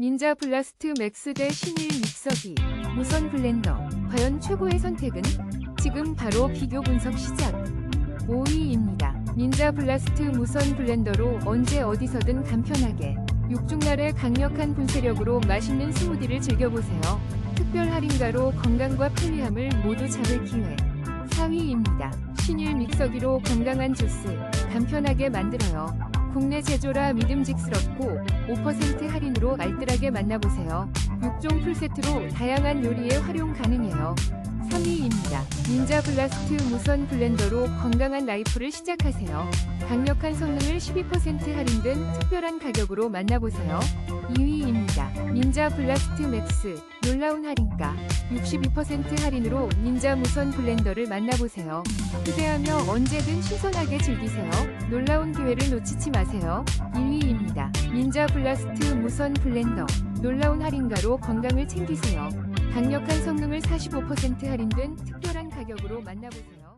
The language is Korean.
닌자 블라스트 맥스 대 신일 믹서기 무선 블렌더 과연 최고의 선택은? 지금 바로 비교 분석 시작 5위입니다. 닌자 블라스트 무선 블렌더로 언제 어디서든 간편하게 육중날의 강력한 분쇄력으로 맛있는 스무디를 즐겨보세요. 특별 할인가로 건강과 편리함을 모두 잡을 기회 4위입니다. 신일 믹서기로 건강한 주스 간편하게 만들어요. 국내 제조라 믿음직스럽고 5% 할인으로 알뜰하게 만나보세요. 6종 풀세트로 다양한 요리에 활용 가능해요. 3위입니다. 닌자 블라스트 무선 블렌더로 건강한 라이프를 시작하세요. 강력한 성능을 12% 할인된 특별한 가격으로 만나보세요. 2위입니다. 닌자 블라스트 맥스 놀라운 할인가 62% 할인으로 닌자 무선 블렌더를 만나보세요. 휴대하며 언제든 신선하게 즐기세요. 놀라운 기회를 놓치지 마세요. 1위입니다. 닌자 블라스트 무선 블렌더 놀라운 할인가로 건강을 챙기세요. 강력한 성능을 45% 할인된 특별한 가격으로 만나보세요.